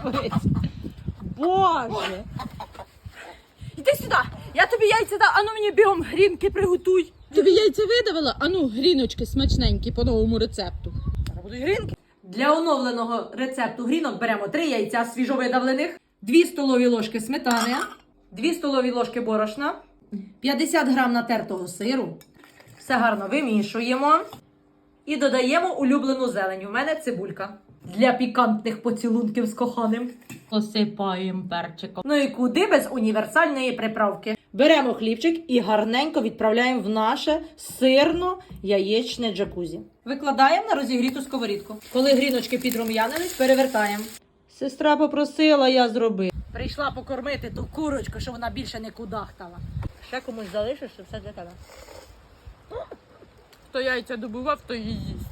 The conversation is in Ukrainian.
твориться? Боже. Іди сюди, я тобі яйця дам, ану мені бігом грінки приготуй. Тобі яйця видавила? Ану, гріночки смачненькі по новому рецепту. Будуть грінки. Для оновленого рецепту грінок беремо 3 яйця свіжовидавлених, 2 столові ложки сметани, 2 столові ложки борошна, 50 грам натертого сиру. Все гарно вимішуємо. І додаємо улюблену зелень. У мене цибулька. Для пікантних поцілунків з коханим. Посипаємо перчиком. Ну і куди без універсальної приправки? Беремо хлібчик і гарненько відправляємо в наше сирно-яєчне джакузі. Викладаємо на розігріту сковорідку. Коли гріночки підрум'янились, перевертаємо. Сестра попросила, я зробив. Прийшла покормити ту курочку, що вона більше не кудахтала. Ще комусь залишиш, що все для тебе. Хто яйця добував, то і їсть.